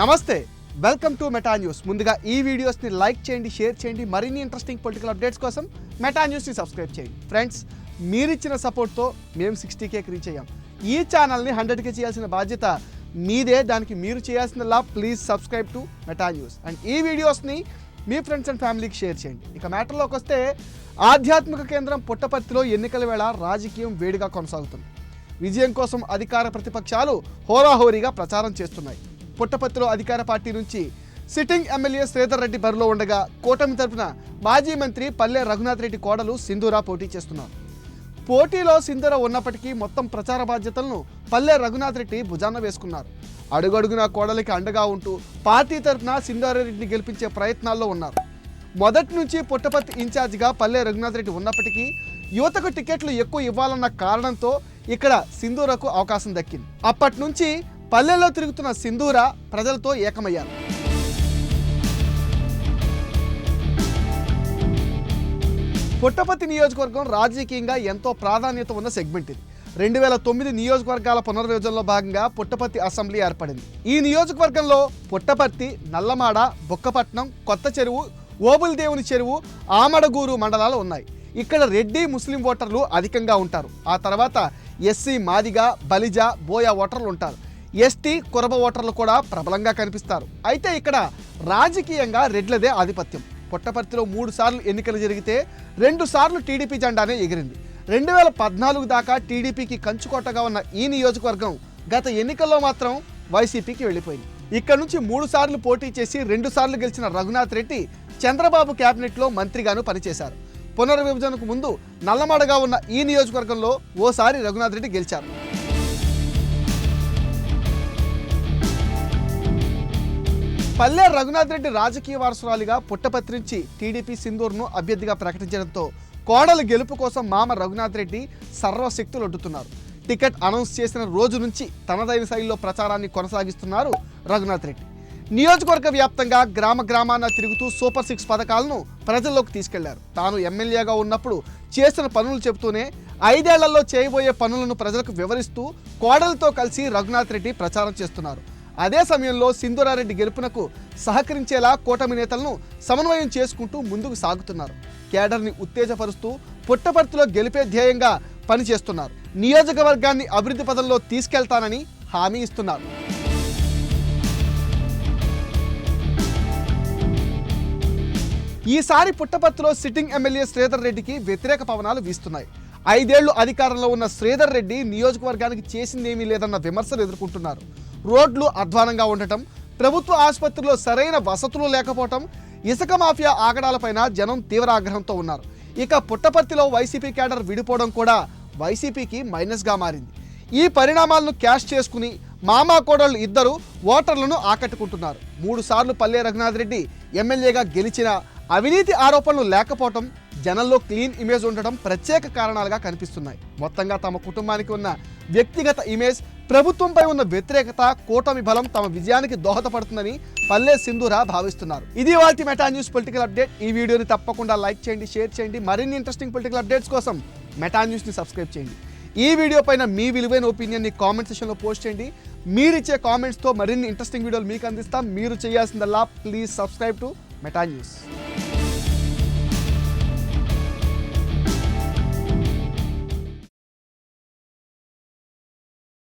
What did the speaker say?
నమస్తే welcome to Meta news ముందుగా ఈ వీడియోస్ని లైక్ చేయండి షేర్ చేయండి మరిన్ని ఇంట్రెస్టింగ్ పొలిటికల్ అప్డేట్స్ కోసం మెటా న్యూస్ని సబ్స్క్రైబ్ చేయండి. ఫ్రెండ్స్ మీరిచ్చిన సపోర్ట్తో మేము సిక్స్టీ కేకి రీచ్ అయ్యాం. ఈ ఛానల్ని హండ్రెడ్కి చేయాల్సిన బాధ్యత మీదే దానికి మీరు చేయాల్సిందల్లా please subscribe to Meta news and ఈ వీడియోస్ని మీ ఫ్రెండ్స్ అండ్ ఫ్యామిలీకి షేర్ చేయండి. ఇక మ్యాటర్లోకి వస్తే ఆధ్యాత్మిక కేంద్రం పుట్టపర్తిలో ఎన్నికల వేళ రాజకీయం వేడిగా కొనసాగుతుంది. విజయం కోసం అధికార ప్రతిపక్షాలు హోరాహోరీగా ప్రచారం చేస్తున్నాయి. పుట్టపర్తిలో అధికార పార్టీ నుంచి సిట్టింగ్ ఎమ్మెల్యే శ్రీధర్ రెడ్డి బరిలో ఉండగా కూటమి తరపున మాజీ మంత్రి పల్లె రఘునాథ్ రెడ్డి కోడలు సింధూరా పోటీ చేస్తున్నారు పోటీలో సింధూర ఉన్నప్పటికీ మొత్తం ప్రచార బాధ్యతలను పల్లె రఘునాథ్ రెడ్డి భుజాన వేసుకున్నారు. అడుగడుగునా కోడలికి అండగా ఉంటూ పార్టీ తరపున సింధారెడ్డిని గెలిపించే ప్రయత్నాల్లో ఉన్నారు. మొదటి నుంచి పుట్టపర్తి ఇన్ఛార్జిగా పల్లె రఘునాథ్ రెడ్డి ఉన్నప్పటికీ యువతకు టికెట్లు ఎక్కువ ఇవ్వాలన్న కారణంతో ఇక్కడ సింధూరకు అవకాశం దక్కింది. అప్పటి నుంచి పల్లెల్లో తిరుగుతున్న సింధూర ప్రజలతో ఏకమయ్యారు. పుట్టపర్తి నియోజకవర్గం రాజకీయంగా ఎంతో ప్రాధాన్యత ఉన్న సెగ్మెంట్ ఇది. రెండు వేల తొమ్మిది నియోజకవర్గాల పునర్విభజనలో భాగంగా పుట్టపర్తి అసెంబ్లీ ఏర్పడింది. ఈ నియోజకవర్గంలో పుట్టపర్తి నల్లమాడ బొక్కపట్నం కొత్త చెరువు ఓబుల్దేవుని చెరువు ఆమడగూరు మండలాలు ఉన్నాయి. ఇక్కడ రెడ్డి ముస్లిం ఓటర్లు అధికంగా ఉంటారు. ఆ తర్వాత ఎస్సీ మాదిగ బలిజ బోయ ఓటర్లు ఉంటారు. ఎస్టీ కురబ ఓటర్లు కూడా ప్రబలంగా కనిపిస్తారు. అయితే ఇక్కడ రాజకీయంగా రెడ్లదే ఆధిపత్యం. పుట్టపర్తిలో మూడు సార్లు ఎన్నికలు జరిగితే రెండు సార్లు టీడీపీ జెండానే ఎగిరింది. రెండు వేల పద్నాలుగు దాకా టీడీపీకి కంచుకోటగా ఉన్న ఈ నియోజకవర్గం గత ఎన్నికల్లో మాత్రం వైసీపీకి వెళ్ళిపోయింది. ఇక్కడ నుంచి మూడు సార్లు పోటీ చేసి రెండు సార్లు గెలిచిన రఘునాథ్ రెడ్డి చంద్రబాబు కేబినెట్లో మంత్రిగాను పనిచేశారు. పునర్విభజనకు ముందు నల్లమడగా ఉన్న ఈ నియోజకవర్గంలో ఓసారి రఘునాథ్ రెడ్డి గెలిచారు. పల్లె రఘునాథ్ రెడ్డి రాజకీయ వారసురాలిగా పుట్టపత్రి నుంచి టీడీపీ సింధూర్ను అభ్యర్థిగా ప్రకటించడంతో కోడలు గెలుపు కోసం మామ రఘునాథ్ రెడ్డి సర్వశక్తులు అడ్డుతున్నారు. టికెట్ అనౌన్స్ చేసిన రోజు నుంచి తనదైన శైలిలో ప్రచారాన్ని కొనసాగిస్తున్నారు రఘునాథ్ రెడ్డి. నియోజకవర్గ వ్యాప్తంగా గ్రామ గ్రామాన తిరుగుతూ సూపర్ సిక్స్ పథకాలను ప్రజల్లోకి తీసుకెళ్ళారు. తాను ఎమ్మెల్యేగా ఉన్నప్పుడు చేసిన పనులు చెబుతూనే ఐదేళ్ళలో చేయబోయే పనులను ప్రజలకు వివరిస్తూ కోడలతో కలిసి రఘునాథ్ రెడ్డి ప్రచారం చేస్తున్నారు. అదే సమయంలో సింధూరారెడ్డి గెలుపునకు సహకరించేలా కూటమి నేతలను సమన్వయం చేసుకుంటూ ముందుకు సాగుతున్నారు. కేడర్ని ఉత్తేజపరుస్తూ పుట్టపర్తిలో గెలిపే ధ్యేయంగా పనిచేస్తున్నారు. నియోజకవర్గాన్ని అభివృద్ధి పదంలో తీసుకెళ్తానని హామీ ఇస్తున్నారు. ఈసారి పుట్టపర్తిలో సిట్టింగ్ ఎమ్మెల్యే శ్రీధర్ రెడ్డికి వ్యతిరేక పవనాలు వీస్తున్నాయి. ఐదేళ్ళు అధికారంలో ఉన్న శ్రీధర్ రెడ్డి నియోజకవర్గానికి చేసిందేమీ లేదన్న విమర్శలు ఎదుర్కొంటున్నారు. రోడ్లు అధ్వానంగా ఉండటం ప్రభుత్వ ఆసుపత్రిలో సరైన వసతులు లేకపోవటం ఇసుక మాఫియా ఆగడాలపైన జనం తీవ్ర ఆగ్రహంతో ఉన్నారు. ఇక పుట్టపర్తిలో వైసీపీ క్యాడర్ విడిపోవడం కూడా వైసీపీకి మైనస్గా మారింది. ఈ పరిణామాలను క్యాష్ చేసుకుని మామా కోడళ్ళు ఇద్దరు ఓటర్లను ఆకట్టుకుంటున్నారు. మూడు సార్లు పల్లె రఘునాథ్ రెడ్డి ఎమ్మెల్యేగా గెలిచిన అవినీతి ఆరోపణలు లేకపోవటం జనంలో క్లీన్ ఇమేజ్ ఉండటం ప్రత్యేక కారణాలుగా కనిపిస్తున్నాయి. మొత్తంగా తమ కుటుంబానికి ఉన్న వ్యక్తిగత ఇమేజ్ ప్రభుత్వంపై ఉన్న వ్యతిరేకత కూటమి బలం తమ విజయానికి దోహదపడుతుందని పల్లె సింధురా భావిస్తున్నారు. ఇది వాళ్ళ మెటా న్యూస్ పొలిటికల్ అప్డేట్. ఈ వీడియోని తప్పకుండా లైక్ చేయండి షేర్ చేయండి. మరిన్ని ఇంట్రెస్టింగ్ పొలిటికల్ అప్డేట్స్ కోసం మెటా న్యూస్ని సబ్స్క్రైబ్ చేయండి. ఈ వీడియో పైన మీ విలువైన ఒపీనియన్ని కామెంట్ సెషన్లో పోస్ట్ చేయండి. మీరిచ్చే కామెంట్స్తో మరిన్ని ఇంట్రెస్టింగ్ వీడియోలు మీకు అందిస్తాం. మీరు చేయాల్సిందల్లా please subscribe to Meta news.